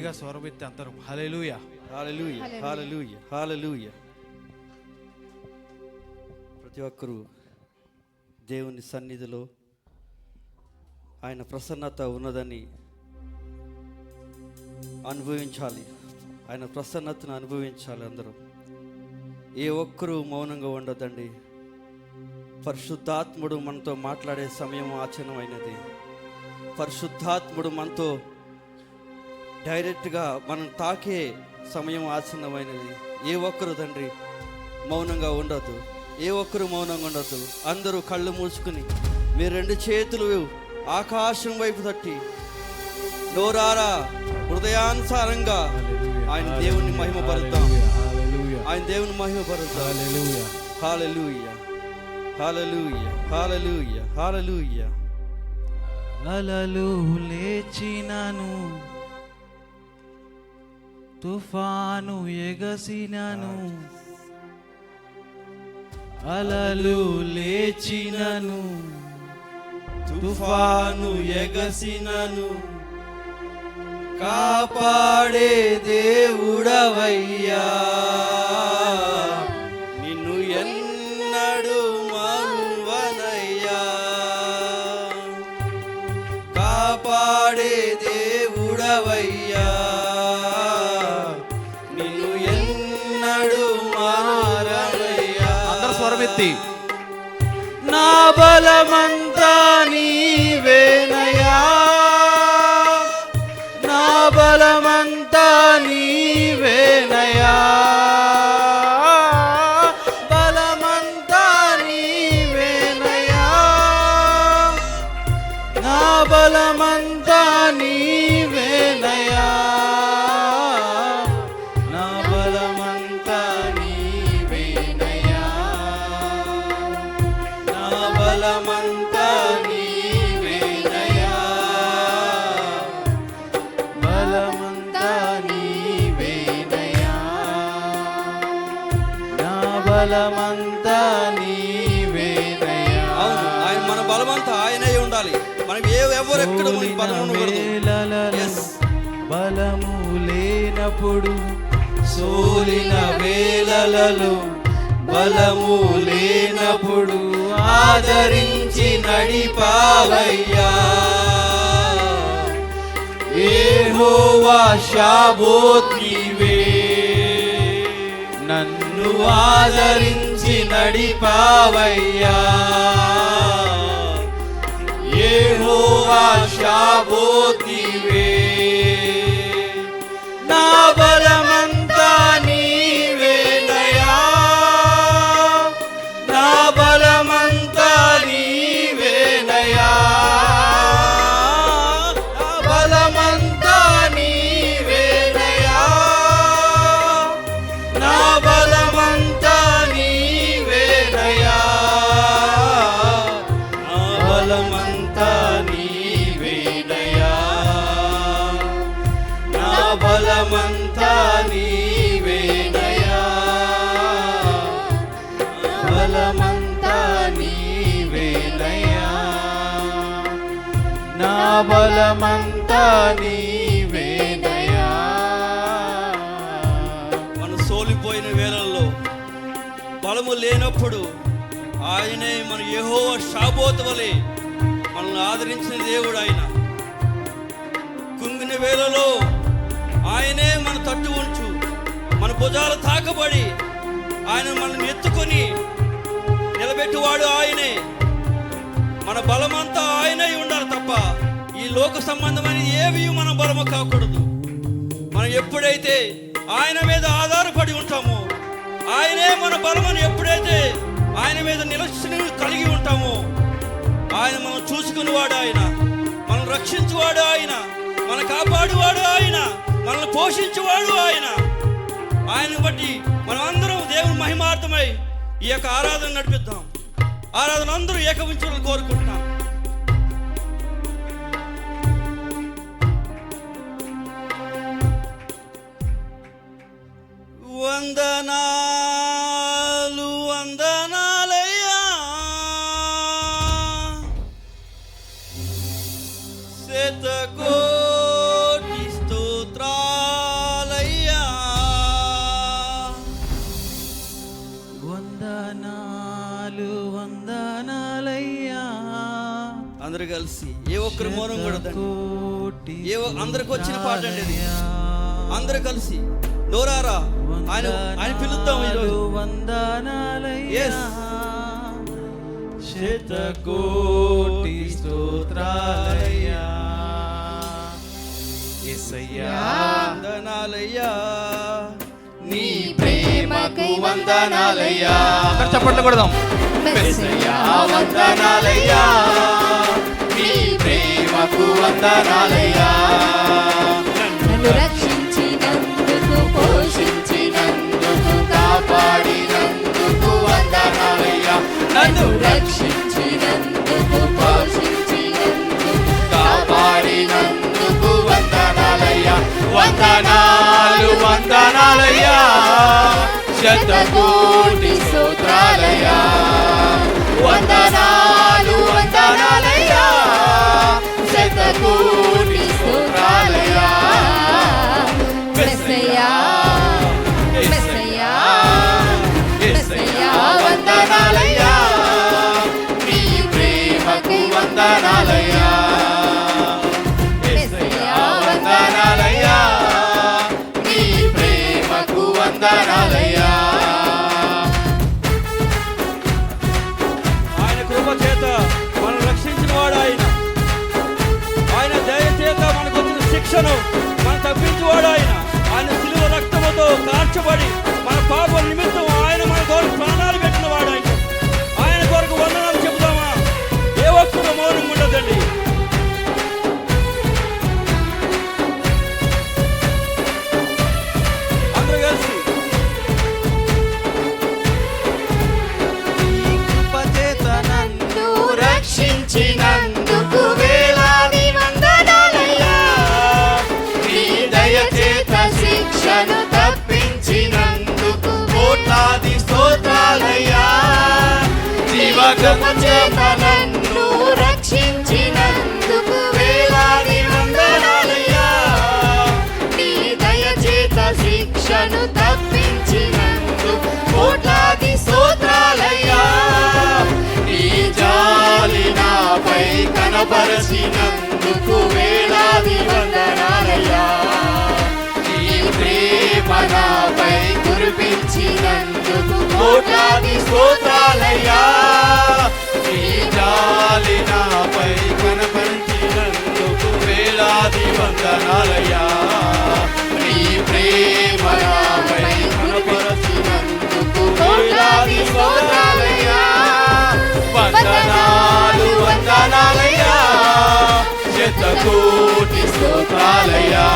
గట్టిగా స్వరమెత్తి అందరం హల్లెలూయా. హల్లెలూయా హల్లెలూయా. హల్లెలూయా ప్రతి ఒక్కరూ దేవుని సన్నిధిలో ఆయన ప్రసన్నత ఉన్నదని అనుభవించాలి. ఆయన ప్రసన్నతను అనుభవించాలి అందరూ. ఏ ఒక్కరూ మౌనంగా ఉండదండి పరిశుద్ధాత్ముడు మనతో మాట్లాడే సమయం ఆచరణమైనది పరిశుద్ధాత్ముడు మనతో డైరెక్ట్గా మనం తాకే సమయం ఆసన్నమైనది. ఏ ఒక్కరు తండ్రి మౌనంగా ఉండదు ఏ ఒక్కరు మౌనంగా ఉండదు అందరూ కళ్ళు మూసుకుని మీ రెండు చేతులు ఆకాశం వైపు తట్టి నోరారా హృదయానుసారంగా ఆయన దేవుని మహిమపరుద్దాం. ఆయన దేవుని మహిమపరుద్దాం. హాలూయ హాలూయ హాలూయ హాలూయ అలలు లేచినను తుఫాను ఎగసినను అలలు లేచినను తుఫాను ఎగసినను కాపాడే దేవుడవయ్యా. నా బలమంతా నీవేనయా బలమంతా నీవేనయా నా బలమంతా నీవేనయా అవును ఆయన మన బలమంతా ఆయనే ఉండాలి. మనం ఏ ఎవరు ఎక్కడ. బలము లేనప్పుడు సోలిన వేలలలో బలము లేనప్పుడు ఆదరించి నడిపావయ్యా. ఏహోవా శాబోత్ నీవే నన్ను ఆదరించి నడిపావయ్యా. ఏహోవా శాబోత్ నీవే బలమంతా నీవేనయా మనం సోలిపోయిన వేళల్లో బలము లేనప్పుడు ఆయనే మన యెహోవ షాబోత్ వలె మనల్ని ఆదరించిన దేవుడు ఆయన. కుంగిన వేళలో ఆయనే మన తట్టు ఉంచు మన భుజాలు తాకబడి ఆయన మనల్ని ఎత్తుకొని నిలబెట్టువాడు ఆయనే. మన బలమంతా ఆయనే ఉండాలి తప్ప లోక సంబంధమైన ఏవి మన బలము కాకూడదు. మనం ఎప్పుడైతే ఆయన మీద ఆధారపడి ఉంటామో ఆయనే మన బలమని ఎప్పుడైతే ఆయన మీద నిలక్షణ కలిగి ఉంటామో ఆయన మనం చూసుకునేవాడు ఆయన మనం రక్షించువాడు ఆయన మన కాపాడువాడు ఆయన మనల్ని పోషించేవాడు ఆయన. ఆయన బట్టి మనం అందరం దేవుని మహిమార్థమై ఈ యొక్క ఆరాధన నడిపిద్దాం. ఆరాధన అందరూ ఏకవించాలని కోరుకుంటున్నాం. వందనాలు వందనాలయ్యా. శతకోటి స్తోత్రాలయ్యా. వందనాలు వందనాలయ్యా. అందరు కలిసి ఏ ఒక్కరు మౌనం కూడా ఏ అందరికి వచ్చిన పాట అండి అందరు కలిసి నోరారా. ఆయన ఆయన పిలుద్దాం ఈరోజు. Yes. శతకోటి స్తోత్రాలయ్యా. యేసయ్యా వందనాలయ్యా. నీ ప్రేమకు వందనాలయ్యా. అందరు చప్పట్లు కొడదాం. వందనాలయ్యా. నీ ప్రేమకు వందనాలయ్యా. నన్ను రక్షించినందుకు పోషించినందుకు నన్ను రక్షించినందుకు పోషించినందుకు కాపాడినందుకు వందనాలయ్యా వందనాలు వందనాలయ్యా. శతకోటి స్తోత్రాలయ్యా. వందనాలు వందనాలయ్యా. కార్చబడి జీవగము చేత నన్ను రక్షించినందుకు వేలాది వందనాలయ్యా. నీ దయ శిక్షను తప్పించినందుకు కోట్లాది సూత్రాలయ్యా నీ జాలి నాపై కనపరచినందుకు వేలాది వందనాలు. కురిపించినందుకు కోట్లాది స్తోత్రాలయ్యా. నీ జాలి నాపై కనపరిచినందుకు వేలాది వందనాలయ్యా. నీ ప్రేమ నాపై కనపరచినందుకు వేలాది స్తోత్రాలయ్యా. వందనాలు వందనాలయ్యా. శతకోటి స్తోత్రాలయ్యా.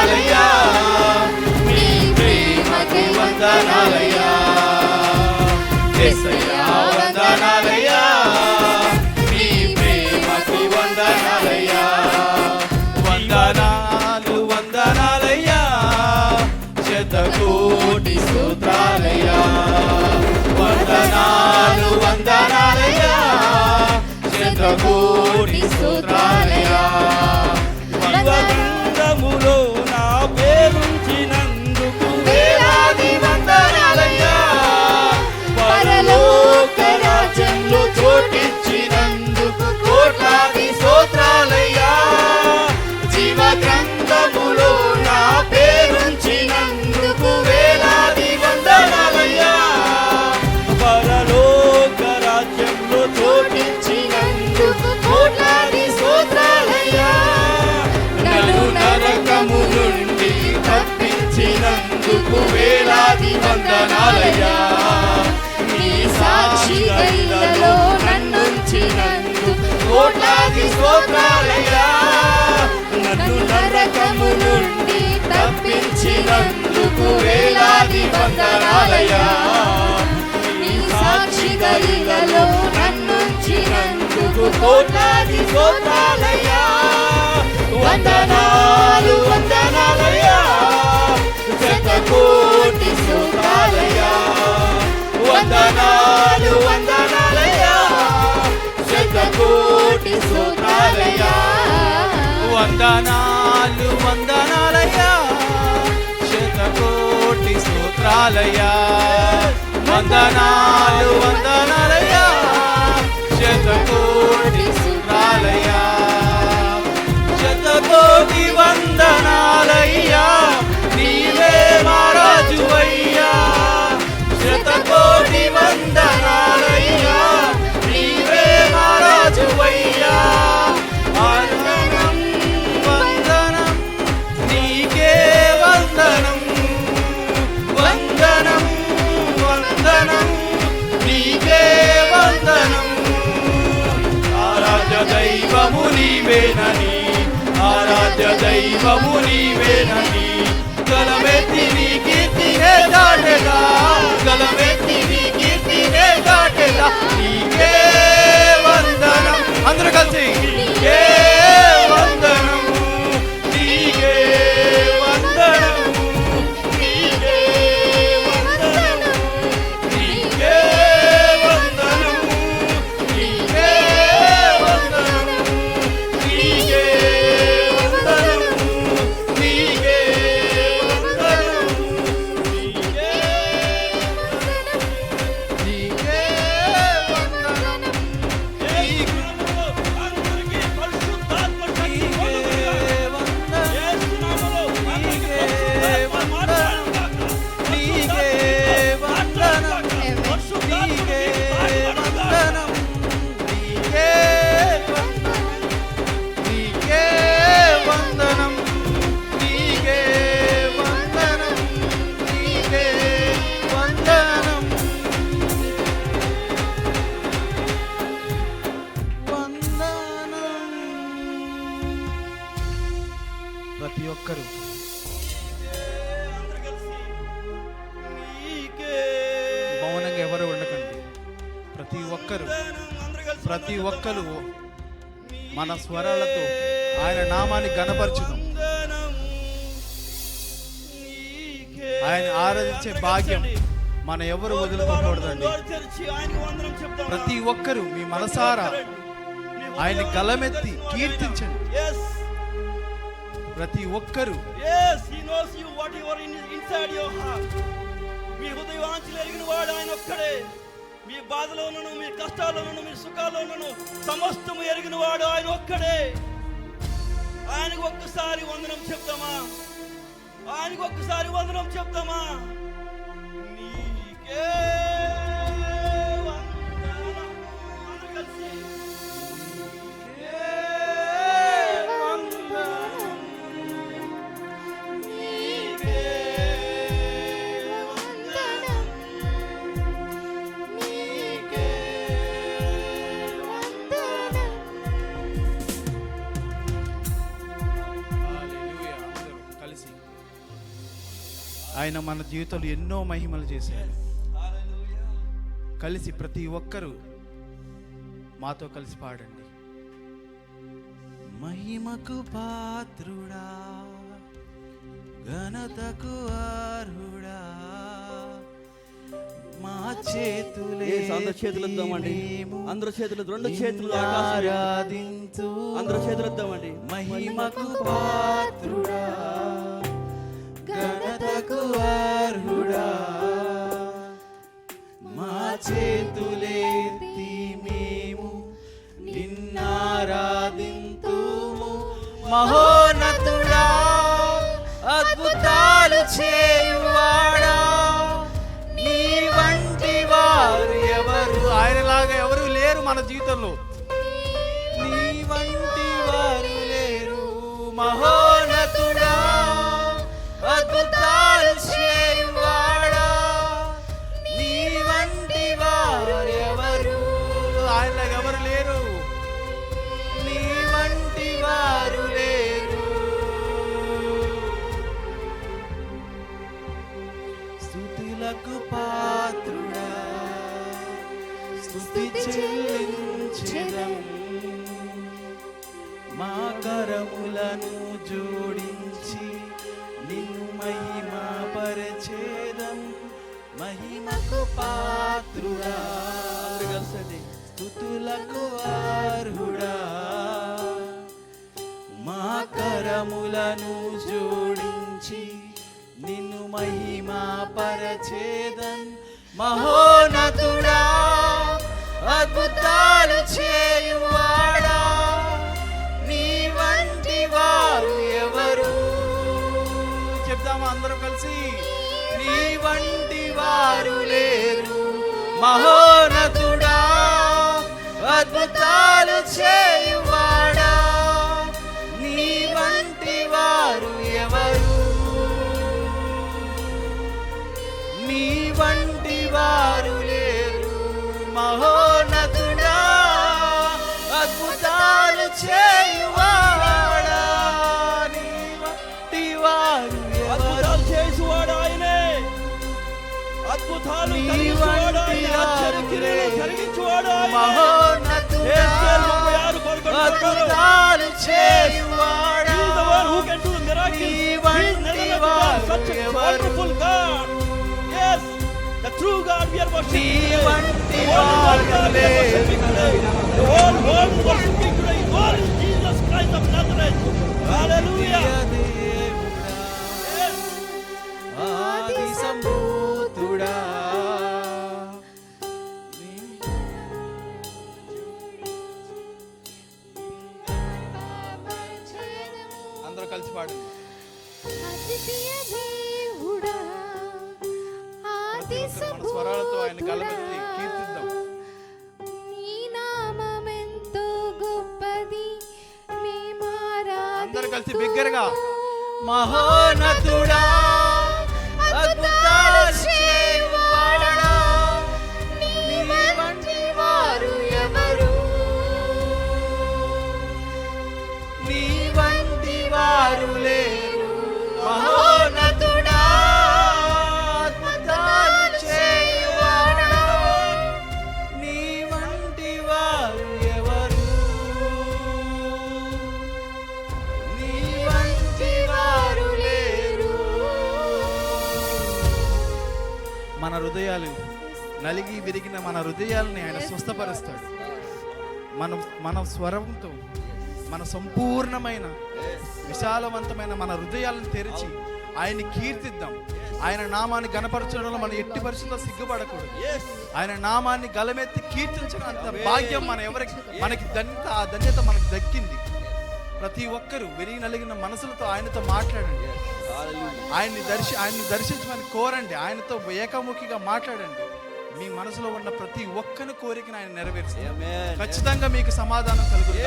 వందనాలయ్యా నీ ప్రేమకి వందనాలయ్యా. వందనాలయ్యా నీ సాక్షి గైలలో నన్నుంచినందుకు కోట్లాది స్తోత్రాలయ్యా. నన్ను నరకము నుండి తప్పించినందుకు వేలాది వందనాలయ్యా. నీ సాక్షి గైలలో నన్నుంచినందుకు కోట్లాది స్తోత్రాలయ్యా. వందనాలు వందనాలయ్యా. వందనాలు వందనాలయ్యా. శతకోటి సూత్రాలయ్యా. వందనాలు వందనాలయ్యా. శతకోటి సూత్రాలయ్యా. వందనాలు వందనాలయ్యా. శతకో దైవము నీవేనని. గలమెత్తి నీ కీర్తినే దాటెగా గలమెత్తి నీ కీర్తినే దాటెగా నీకే వందనం. అందరూ కలిసి. ఒక్కరు. మౌనంగా ఎవరు ఉండకండి. ప్రతి ఒక్కరు ప్రతి ఒక్కరు మన స్వరాలతో ఆయన నామాన్ని గణపరచుదాం ఆయన ఆరాధించే భాగ్యం మన ఎవరు వదులుకోకూడదండి. ప్రతి ఒక్కరూ మీ మనసారా ఆయన గలమెత్తి కీర్తించండి. ప్రతి ఒక్కరూ. Yes, he knows you what in inside your heart. మీ హృదయవాంఛలు ఎరిగిన వాడు ఆయన ఒక్కడే. మీ బాధలోనూ మీ కష్టాల్లోనూ మీ సుఖాల్లోనూ సమస్తము ఎరిగిన వాడు ఆయన ఒక్కడే. ఆయనకు ఒక్కసారి వందనం చెప్తామా? ఆయనకు ఒక్కసారి వందనం చెప్తామా? నీకే ఆయన మన జీవితంలో ఎన్నో మహిమలు చేశారు హల్లెలూయా కలిసి ప్రతి ఒక్కరూ మాతో కలిసి పాడండి. మహిమకు పాత్రుడా ఘనతకు అర్హుడా మా చేతులే అందరి చేతులు ఎత్తుదామండి అందరి చేతులు రెండు చేతులు ఆకాశం ఆరాధించు. అందరి చేతులు ఎత్తామండి. మహిమకు పాత్రుడా. అర్హుడా? మా చేతులెత్తి మేము నిన్నారాధింతుము. మహోన్నతుడా అద్భుతాలు చేయువాడా? నీ వంటి వారు ఎవరు? ఆయనలాగా ఎవరు లేరు మన జీవితంలో. చెప్దామా అందరం కలిసి. నీ వంటి వారు లేరు మహోనతుడా అద్భుత wonderful God. Yes, the true God we are worshiping today. The whole world worshiping today. The whole world is worshiping today. Is Hallelujah. కలిసి బిగ్గరగా మహోనతుడా హృదయాలు నలిగి విరిగిన మన హృదయాలని ఆయన స్వస్థపరుస్తాడు. మనం మన స్వరంతో మన సంపూర్ణమైన విశాలవంతమైన మన హృదయాలను తెరిచి ఆయన్ని కీర్తిద్దాం. ఆయన నామాన్ని గణపరచడంలో మనం ఎట్టి పరిస్థితుల్లో సిగ్గుపడకూడదు. ఆయన నామాన్ని గలమెత్తి కీర్తించడం అంత భాగ్యం మన ఎవరికి మనకి ధన్యత ఆ ధన్యత మనకు దక్కింది. ప్రతి ఒక్కరూ విరిగి నలిగిన మనసులతో ఆయనతో మాట్లాడండి. ఆయన్ని దర్శి ఆయన్ని దర్శించమని కోరండి. ఆయనతో ఏకముఖిగా మాట్లాడండి. మీ మనసులో ఉన్న ప్రతి ఒక్కరి కోరికను ఆయన Amen. ఖచ్చితంగా మీకు సమాధానం కలుగుతుంది.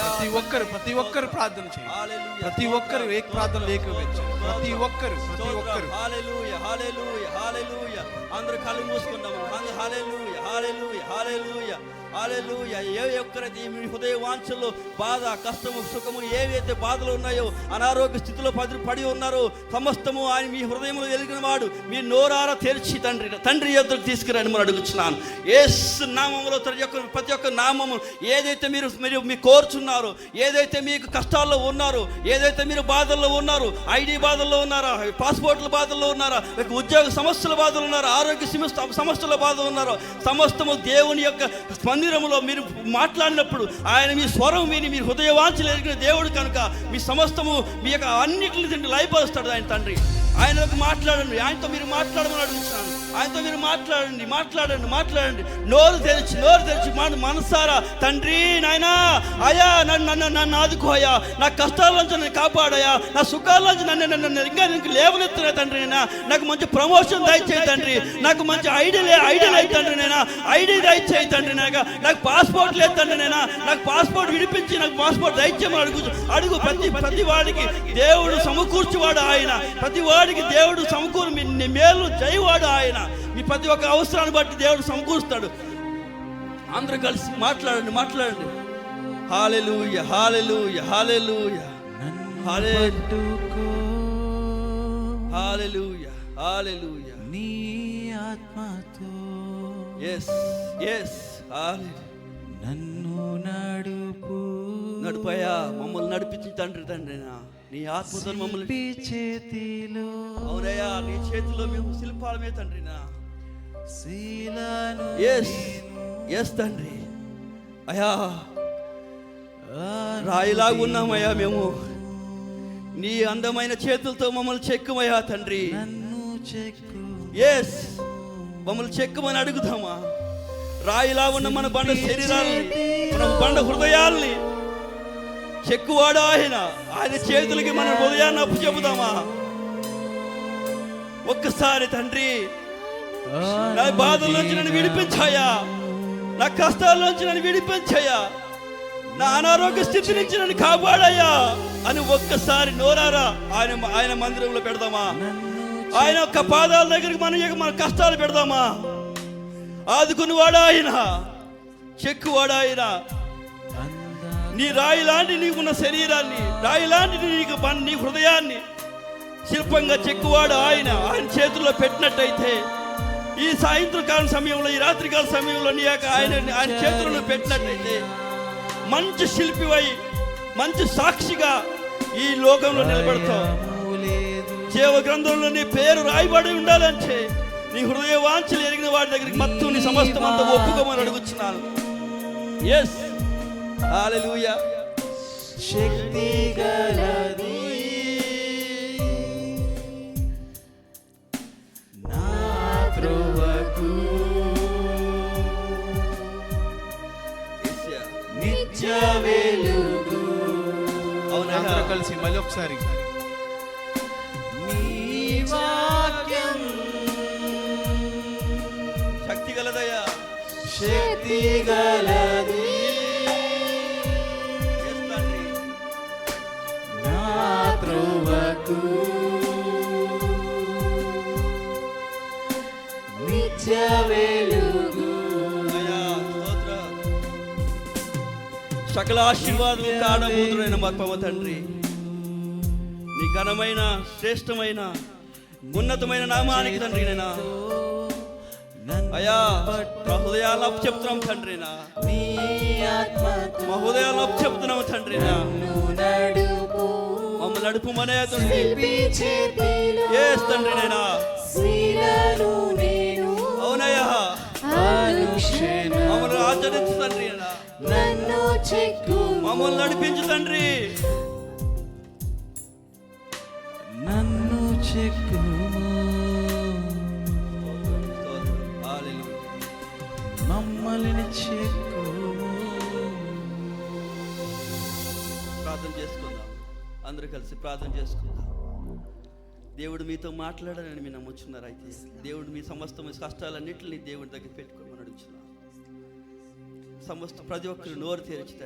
ప్రతి ఒక్కరు ప్రతి ఒక్కరు ప్రార్థన చేయండి. Hallelujah. ప్రతి ఒక్కరు ఏక ప్రార్థన లేకపోవచ్చు. ప్రతి ఒక్కరు ప్రతి ఒక్కరు. హాలెలూయా హాలెలూయా హాలెలూయా అందరూ కళ్ళు మూసుకుందాము హాలెలూయా హాలెలూయా హాలెలూయా అలెలుయ ఏ ఒక్కరైతే మీ హృదయ వాంఛలు బాధ కష్టము సుఖము ఏవైతే బాధలు ఉన్నాయో అనారోగ్య స్థితిలో పడి పడి ఉన్నారో సమస్తము ఆయన మీ హృదయంలో వెలిగిన వాడు మీ నోరార తెరిచి తండ్రి తండ్రి ఎదురు తీసుకురండి మనం అడుగుతున్నాను ఏసు నామంలో ప్రతి ఒక్క ప్రతి ఒక్క నామము ఏదైతే మీరు మీరు మీ కోరుచున్నారో ఏదైతే మీకు కష్టాల్లో ఉన్నారో ఏదైతే మీరు బాధల్లో ఉన్నారు ఐడి బాధల్లో ఉన్నారా పాస్పోర్ట్ల బాధల్లో ఉన్నారా మీకు ఉద్యోగ సమస్యల బాధలు ఉన్నారా ఆరోగ్య సమస్య సమస్యల బాధలు ఉన్నారో సమస్తము దేవుని యొక్క స్పంది మందిరంలో మీరు మాట్లాడినప్పుడు ఆయన మీ స్వరం విని మీ హృదయవాంచలు ఎరిగిన దేవుడు కనుక మీ సమస్తము మీ యొక్క అన్నిటిని తిండి లయపరుస్తాడు ఆయన తండ్రి. ఆయనకు మాట్లాడండి. ఆయనతో మీరు మాట్లాడమని అడుగుతున్నాను. ఆయనతో మీరు మాట్లాడండి మాట్లాడండి మాట్లాడండి. నోరు తెరిచి నోరు తెరిచి మన మనసారా తండ్రి నాయనా అయ్యా నన్ను నన్ను నన్ను ఆదుకోయా నా కష్టాల నుంచి నన్ను కాపాడయా నా సుఖాల నుంచి నన్ను నన్ను ఇంకా నీకు లేవనెత్తున్నా తండ్రి నేనా నాకు మంచి ప్రమోషన్ దయచేయి తండ్రి. నాకు మంచి ఐడియా ఐడియా లేదు తండ్రి నేనా ఐడి దయచేయి తండ్రి నాక నాకు పాస్పోర్ట్ లేదు తండ్రి నేనా నాకు పాస్పోర్ట్ విడిపించి నాకు పాస్పోర్ట్ దయచేయమని అడుగు అడుగు ప్రతి ప్రతి వాడికి. దేవుడు సమకూర్చువాడు ఆయన. ప్రతి వాడికి దేవుడు సమకూరు. మీ మేలు జయవాడు ఆయన. మీ ప్రతి ఒక్క అవసరాన్ని బట్టి దేవుడు సమకూరుస్తాడు. అందరూ కలిసి మాట్లాడండి మాట్లాడండి. Hallelujah hallelujah hallelujah. హాలే పట్టుకో హాలెలూయ హాలెలూయ. నీ ఆత్మతో ఎస్ ఎస్ నన్ను నడుపు నడిపోయా మమ్మల్ని నడిపించి తండ్రి తండ్రి నీ. ఆత్మతో మమ్మల్ని శిల్పి చేతిలో అవునయ్యా నీ చేతిలో మేము శిల్పాలమే తండ్రినా శీలను ఎస్ ఎస్ తండ్రి. అయా రాయిలాగా ఉన్నామయ్యా మేము. నీ అందమైన చేతులతో మమ్మల్ని చెక్కుమయ్యా తండ్రి. ఎస్ మమ్మల్ని చెక్కమని అడుగుదామా? రాయిలా ఉన్న మన బండ శరీరాల్ని మన బండ హృదయాల్ని చెక్కువాడు ఆయన ఆయన చేతులకి మన హృదయాన్ని అప్పు చెబుదామా? ఒక్కసారి తండ్రి నా బాధల్లోంచి నన్ను విడిపించాయా? నా కష్టాల్లోంచి నన్ను విడిపించాయా? నా అనారోగ్య స్థితి నుంచి నన్ను కాపాడాయా? అని ఒక్కసారి నోరారా ఆయన ఆయన మందిరంలో పెడదామా? ఆయన యొక్క పాదాల దగ్గరికి మన మన కష్టాలు పెడదామా? ఆదుకుని ఆయన చెక్కు ఆయన నీ రాయి లాంటి నీకున్న శరీరాన్ని రాయి లాంటి నీకు నీ హృదయాన్ని శిల్పంగా చెక్కువాడు ఆయన ఆయన చేతుల్లో పెట్టినట్టయితే ఈ సాయంత్రకాల సమయంలో ఈ రాత్రికాల సమయంలో నీ యొక్క ఆయన ఆయన చేతులను పెట్టినట్టయితే మంచి శిల్పివై మంచి సాక్షిగా ఈ లోకంలో నిలబడతావు. జీవ గ్రంథంలో నీ పేరు రాయబడి ఉండాలంటే నీ హృదయ వాంఛలు ఎరిగిన వాడి దగ్గరికి మొత్తం నీ సమస్తం అంతా ఒప్పుకోమని అడుగుతున్నాను ఎస్ హల్లెలూయా శక్తి గలది నా త్రోవకు యేసయ్యా. నిత్య వెలుగు అవునయ్యా. అందరూ కలిసి మళ్ళీ ఒకసారి నీ వాక్యం శక్తి గలదయ్యా శక్తి గలది నిత్య వెలుగు. సకల ఆశీర్వాదం కాడబోతుడైన మా పవ తండ్రి. నీ ఘనమైన శ్రేష్టమైన ఉన్నతమైన నామానికి తండ్రి నేనా? అయ్యా మా హృదయాలు చెప్తున్నాం తండ్రినా మా హృదయాలు చెప్తున్నాం తండ్రినా శిల్పి చేతిలో ఏస్ తండ్రి నేనా? అవునయ్యా. మమ్మల్ని ఆచరించు తండ్రి చెక్కు. మమ్మల్ని నడిపించు తండ్రి. నన్ను. హల్లెలూయా. మమ్మల్ని చెక్కుము ప్రార్థన చేసుకుందాం. అందరూ కలిసి ప్రార్థన చేసుకుందాం. దేవుడు మీతో మాట్లాడాలని మీరు నమ్ముచున్నారు అయితే? దేవుడు మీ సమస్త మీ కష్టాలన్నింటినీ దేవుడి దగ్గర పెట్టుకోమని అడుగుతున్నారు సమస్త ప్రతి ఒక్కరు నోరు తెరిచి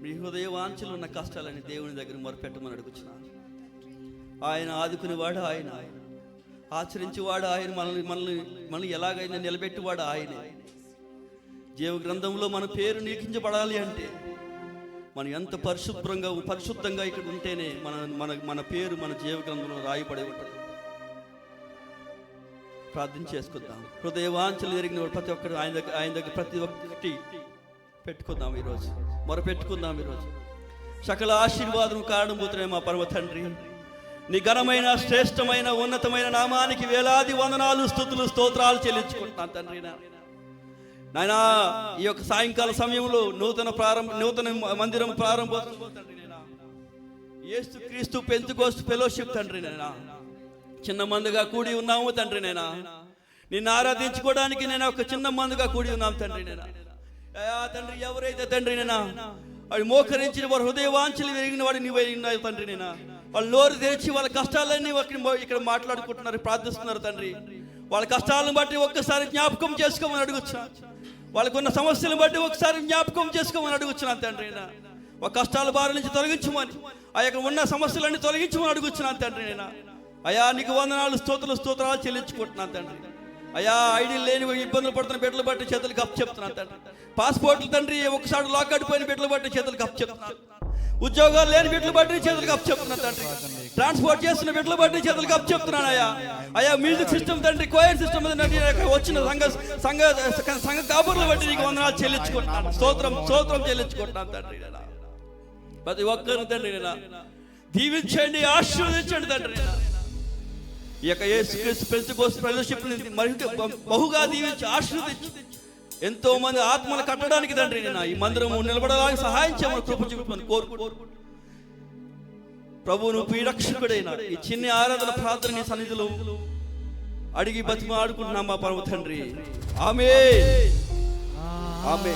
మీ హృదయ వాంఛలు ఉన్న కష్టాలని దేవుని దగ్గర మొరపెట్టమని అడుగుతున్నాను ఆయన ఆదుకునేవాడు ఆయన. ఆచరించేవాడు ఆయన మనల్ని మనల్ని మనల్ని ఎలాగైనా నిలబెట్టేవాడు ఆయనే. జీవ గ్రంథంలో మన పేరు నీకించబడాలి అంటే మనం ఎంత పరిశుభ్రంగా పరిశుద్ధంగా ఇక్కడ ఉంటేనే మన మన మన పేరు మన జీవ గ్రంథంలో రాయబడి ఉంటుంది. ప్రార్థన చేసుకుందాం. హృదయవాంఛలు జరిగిన ప్రతి ఒక్కరు ఆయన దగ్గర ఆయన దగ్గర ప్రతి ఒక్కటి పెట్టుకుందాం ఈరోజు. మొర పెట్టుకుందాం ఈరోజు. సకల ఆశీర్వాదం కారణభూతులే మా పర్వ తండ్రి. నీ ఘనమైన శ్రేష్టమైన ఉన్నతమైన నామానికి వేలాది వందనాలు స్థుతులు స్తోత్రాలు చెల్లించుకుంటున్నాను తండ్రి నా. నాయనా ఈ యొక్క సాయంకాల సమయంలో నూతన ప్రారంభ నూతన మందిరం ప్రారంభ ఏసు క్రీస్తు పెంచుకోస్తు ఫెలోషిప్ తండ్రి నేనా చిన్న మందుగా కూడి ఉన్నాము తండ్రి నేనా నిన్ను ఆరాధించుకోవడానికి నేను ఒక చిన్న మందుగా కూడి ఉన్నాం తండ్రి నేనా తండ్రి ఎవరైతే తండ్రి నేనా వాడు మోకరించిన వారు హృదయ వాంఛలు వెరిగిన వాడు నీవు తండ్రి నేనా వాళ్ళు నోరు తెరిచి వాళ్ళ కష్టాలన్నీ ఇక్కడ ఇక్కడ మాట్లాడుకుంటున్నారు ప్రార్థిస్తున్నారు తండ్రి. వాళ్ళ కష్టాలను బట్టి ఒక్కసారి జ్ఞాపకం చేసుకోమని అడుగుచ్చా వాళ్ళకున్న సమస్యలను బట్టి ఒకసారి జ్ఞాపకం చేసుకోమని అడుగుచున్నాను తండ్రి నా ఒక కష్టాల బారి నుంచి తొలగించమని ఆ యొక్క ఉన్న సమస్యలన్నీ తొలగించమని అడుగుచున్నాను తండ్రి నేను. అయా నీకు వందనాలు స్తోత్రులు స్తోత్రాలు చెల్లించుకుంటున్నాను తండ్రి. అయా ఐడి లేని ఇబ్బందులు పడుతున్న బిడ్డలు బట్టి చేతులు అప్ చెప్తున్నాను తండ్రి. పాస్పోర్ట్లు తండ్రి ఒకసారి లాక్ అడిపోయిన బిడ్డలు బట్టి చేతులు అప్ చెప్తున్నాను. ఉద్యోగాలు లేని బిడ్డలు బట్టి చేతులకు అప్ చెప్తున్నాను తండ్రి ట్రాన్స్పోర్ట్ చేస్తున్న బిడ్డలు బట్టి చేతులకు అప్ చెప్తున్నాను అయ్యా అయ్యా మ్యూజిక్ సిస్టమ్ తండ్రి కోయర్ సిస్టమ్ వచ్చిన సంఘ సంఘ సంఘ కాపుర్లు బట్టి నీకు వందనాలు చెల్లించుకుంటున్నాను స్తోత్రం స్తోత్రం చెల్లించుకుంటున్నాను తండ్రి ప్రతి ఒక్కరు తండ్రి నేను దీవించండి ఆశీర్వదించండి తండ్రి ఈ యొక్క యేసుక్రీస్తు పెంచుకోసం ఫెలోషిప్ మరి బహుగా దీవించి ఆశీర్వదించి ఎంతో మంది ఆత్మలు కట్టడానికి తండ్రి నేను. ఈ మందిరము నిలబడడానికి సహాయం చేయమని కృప చూపమని కోరుకో ప్రభువును పీడక్షకుడైన ఈ చిన్ని ఆరాధన ప్రార్థన సన్నిధిలో అడిగి బతిమ ఆడుకుంటున్నాం మా పరమ తండ్రి. ఆమె ఆమె